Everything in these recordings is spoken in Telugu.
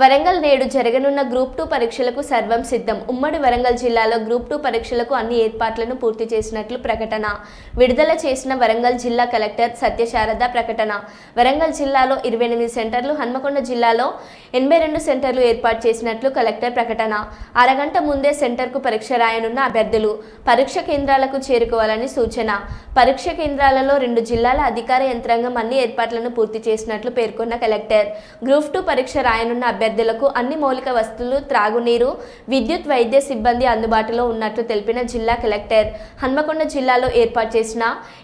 వరంగల్ నేడు జరగనున్న గ్రూప్ టూ పరీక్షలకు సర్వం సిద్ధం. ఉమ్మడి వరంగల్ జిల్లాలో గ్రూప్ టూ పరీక్షలకు అన్ని ఏర్పాట్లను పూర్తి చేసినట్లు ప్రకటన. విడుదల చేసిన వరంగల్ జిల్లా కలెక్టర్ సత్యశారద ప్రకటన. వరంగల్ జిల్లాలో ఇరవై ఎనిమిది సెంటర్లు హన్మకొండ జిల్లాలో ఎనభై రెండు సెంటర్లు ఏర్పాటు చేసినట్లు కలెక్టర్ ప్రకటన. అరగంట ముందే సెంటర్కు పరీక్ష రాయనున్న అభ్యర్థులు పరీక్ష కేంద్రాలకు చేరుకోవాలని సూచన. పరీక్ష కేంద్రాలలో రెండు జిల్లాల అధికార యంత్రాంగం అన్ని ఏర్పాట్లను పూర్తి చేసినట్లు పేర్కొన్న కలెక్టర్. గ్రూప్ టూ పరీక్ష రాయనున్న అభ్యర్థులకు అన్ని మౌలిక వస్తువులు త్రాగునీరు విద్యుత్ వైద్య సిబ్బంది అందుబాటులో ఉన్నట్లు తెలిపిన జిల్లా కలెక్టర్. హన్మకొండ జిల్లాలో ఏర్పాటు చేసిన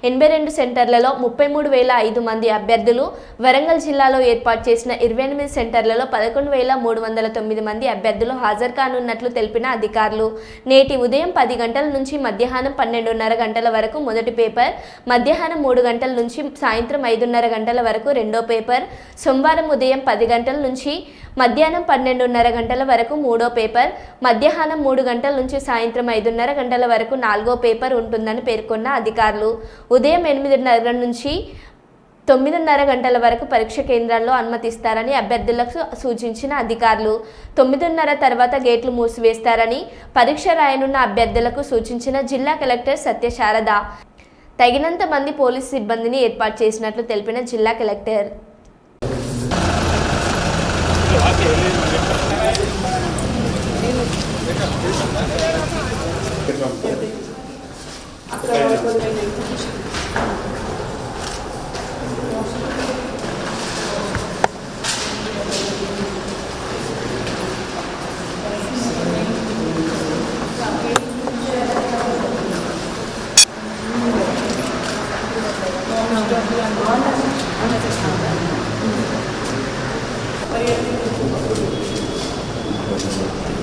ఎనభై రెండు సెంటర్లలో ముప్పై మూడు వేల ఐదు మంది అభ్యర్థులు వరంగల్ జిల్లాలో ఏర్పాటు చేసిన ఇరవై ఎనిమిది సెంటర్లలో పదకొండు వేల మూడు వందల తొమ్మిది మంది అభ్యర్థులు హాజరు కానున్నట్లు తెలిపిన అధికారులు. నేటి ఉదయం పది గంటల నుంచి మధ్యాహ్నం పన్నెండున్నర గంటల వరకు మొదటి పేపర్ మధ్యాహ్నం మూడు గంటల నుంచి సాయంత్రం ఐదున్నర గంటల వరకు రెండో పేపర్ సోమవారం ఉదయం పది గంటల నుంచి మధ్యాహ్నం పన్నెండున్నర గంటల వరకు మూడో పేపర్ మధ్యాహ్నం మూడు గంటల నుంచి సాయంత్రం ఐదున్నర గంటల వరకు నాలుగో పేపర్ ఉంటుందని పేర్కొన్న అధికారులు. ఉదయం ఎనిమిదిన్నర నుంచి తొమ్మిదిన్నర గంటల వరకు పరీక్ష కేంద్రాల్లో అనుమతిస్తారని అభ్యర్థులకు సూచించిన అధికారులు. తొమ్మిదిన్నర తర్వాత గేట్లు మూసివేస్తారని పరీక్ష రాయనున్న అభ్యర్థులకు సూచించిన జిల్లా కలెక్టర్ సత్యశారద. తగినంత మంది పోలీసు సిబ్బందిని ఏర్పాటు చేసినట్లు తెలిపిన జిల్లా కలెక్టర్. 그냥 노란색, 노란색 장난. Thank you.